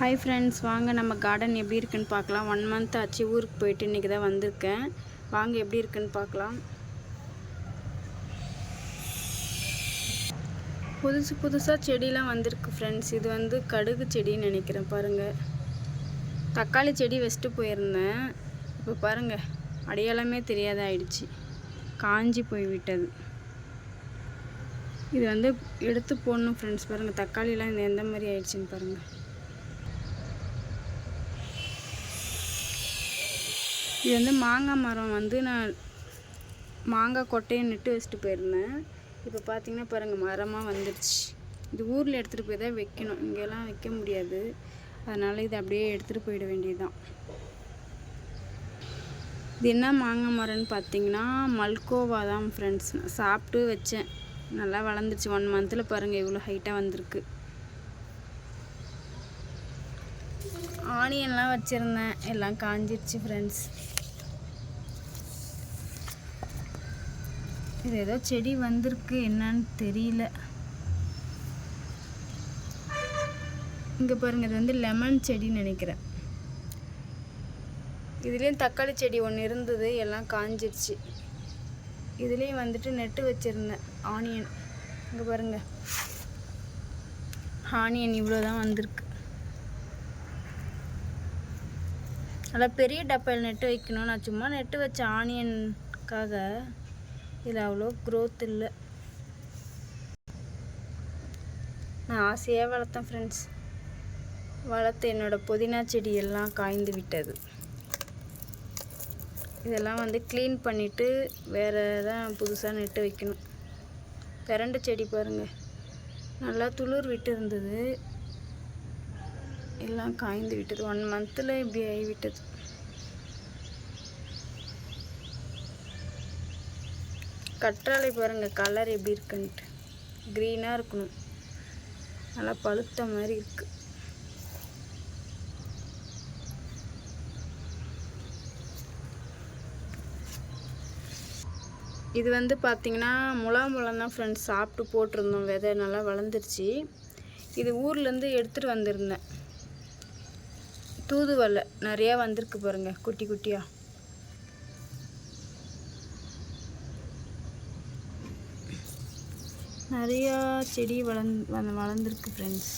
Hi friends வாங்க நம்ம garden எப்படி இருக்குன்னு பார்க்கலாம். ஒன் மந்த் ஆச்சு ஊருக்கு போயிட்டு இன்றைக்கி தான் வந்திருக்கேன். வாங்க எப்படி இருக்குன்னு பார்க்கலாம். புதுசு புதுசாக செடிலாம் வந்திருக்கு ஃப்ரெண்ட்ஸ் இது வந்து கடுகு செடின்னு நினைக்கிறேன் பாருங்கள் தக்காளி செடி வச்சுட்டு போயிருந்தேன். இப்போ பாருங்கள் அடையாளமே தெரியாத ஆயிடுச்சு காஞ்சி போய் விட்டது. இது வந்து எடுத்து போடணும் ஃப்ரெண்ட்ஸ் பாருங்கள் தக்காளிலாம் இந்த எந்த மாதிரி ஆயிடுச்சுன்னு பாருங்கள் இது வந்து மாங்காய் மரம் வந்து நான் மாங்காய் கொட்டையை நட்டு வச்சுட்டு போயிருந்தேன். இப்போ பார்த்தீங்கன்னா பாருங்கள் மரமாக வந்துடுச்சு இது ஊரில் எடுத்துகிட்டு போய் தான் வைக்கணும். இங்கெல்லாம் வைக்க முடியாது. அதனால் இது அப்படியே எடுத்துகிட்டு போயிட வேண்டியதுதான். இது என்ன மாங்காய் மரம்னு பார்த்தீங்கன்னா மல்கோவா தான் ஃப்ரெண்ட்ஸ் சாப்பிட்டு வச்சேன். நல்லா வளர்ந்துச்சு ஒன் மந்தில் பாருங்கள் இவ்வளோ ஹைட்டாக வந்திருக்கு. ஆனியன்லாம் வச்சுருந்தேன். எல்லாம் காஞ்சிருச்சு ஃப்ரெண்ட்ஸ் இது ஏதோ செடி வந்திருக்கு என்னன்னு தெரியல. இங்கே பாருங்க இது வந்து லெமன் செடின்னு நினைக்கிறேன். இதுலேயும் தக்காளி செடி ஒன்று இருந்தது எல்லாம் காஞ்சிருச்சு. இதுலேயும் வந்துட்டு நெட்டு வச்சுருந்தேன் ஆனியன். இங்கே பாருங்க. ஆனியன் இவ்வளோ தான் வந்திருக்கு. நல்லா பெரிய டப்பையில் நெட்டு வைக்கணும். நான் சும்மா நெட்டு வச்ச ஆனியனுக்காக. இதில் அவ்வளோ க்ரோத் இல்லை. நான் ஆசையாக வளர்த்தேன் ஃப்ரெண்ட்ஸ் வளர்த்து என்னோடய புதினா செடியெல்லாம் காய்ந்து விட்டது. இதெல்லாம் வந்து க்ளீன் பண்ணிவிட்டு வேறு தான் புதுசாக நெட்டு வைக்கணும். பிரண்டை செடி பாருங்கள் நல்லா துளிர் விட்டு இருந்தது. எல்லாம் காய்ந்து விட்டது. ஒன் மந்தில் இப்படி ஆகிவிட்டது கற்றாழை பாருங்கள் கலர் எப்படி இருக்குன்ட்டு. க்ரீனாக இருக்கணும். நல்லா பழுத்த மாதிரி இருக்குது இது வந்து பார்த்திங்கன்னா முலாம்பழம் தான் ஃப்ரெண்ட்ஸ் சாப்பிட்டு போட்டிருந்தோம். விதை நல்லா வளர்ந்துருச்சு. இது ஊர்லேருந்து எடுத்துகிட்டு வந்திருந்தேன். தூதுவளை நிறையா வந்திருக்கு பாருங்கள் குட்டி குட்டியாக நிறையா செடி வளர்ந் வளர்ந்துருக்கு ஃப்ரெண்ட்ஸ்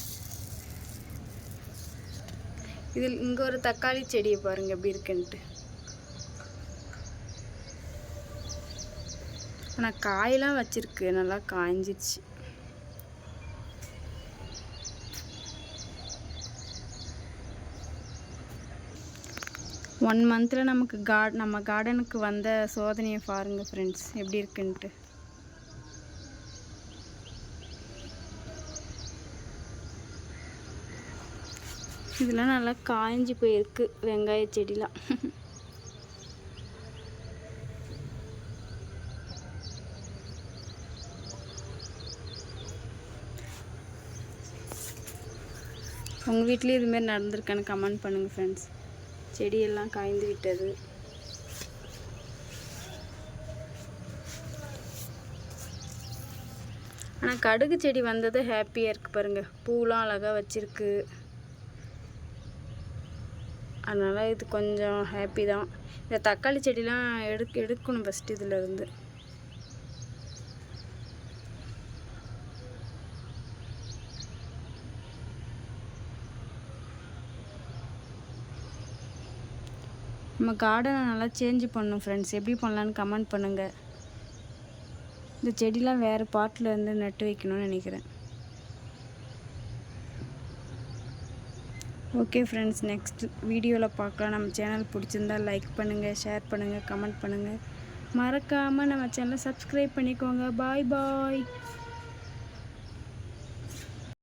இதில் இங்கே ஒரு தக்காளி செடியை பாருங்கள் எப்படி இருக்குன்ட்டு. ஆனால் காயெல்லாம் வச்சுருக்கு நல்லா காய்ஞ்சிச்சு ஒன் மந்தில் நமக்கு கார்ட் நம்ம கார்டனுக்கு வந்த சோதனையை பாருங்கள் ஃப்ரெண்ட்ஸ் எப்படி இருக்குன்ட்டு. இதெல்லாம் நல்லா காய்ஞ்சி போயிருக்கு வெங்காய செடிலாம். உங்கள் வீட்லேயும் இதுமாரி நடந்திருக்கான்னு கமெண்ட் பண்ணுங்கள் ஃப்ரெண்ட்ஸ் செடியெல்லாம் காய்ந்து விட்டது. ஆனால் கடுகு செடி வந்தது ஹாப்பியாக இருக்குது பாருங்கள் பூலாம் அழகாக வச்சுருக்கு. அதனால் இது கொஞ்சம் ஹாப்பி தான். இந்த தக்காளி செடிலாம் எடுக் எடுக்கணும் ஃபஸ்ட்டு இதில் இருந்து. நம்ம கார்டனை நல்லா சேஞ்ச் பண்ணணும் ஃப்ரெண்ட்ஸ் எப்படி பண்ணலான்னு கமெண்ட் பண்ணுங்கள் இந்த செடிலாம் வேறு பாட்டில் இருந்து நட்டு வைக்கணும்னு நினைக்கிறேன். ஓகே ஃப்ரெண்ட்ஸ் நெக்ஸ்ட் வீடியோவில் பார்க்கலாம். நம்ம சேனல் பிடிச்சிருந்தா லைக் பண்ணுங்கள் ஷேர் பண்ணுங்கள் கமெண்ட் பண்ணுங்கள் மறக்காமல் நம்ம சேனலை சப்ஸ்கிரைப் பண்ணிக்கோங்க. பாய் பாய்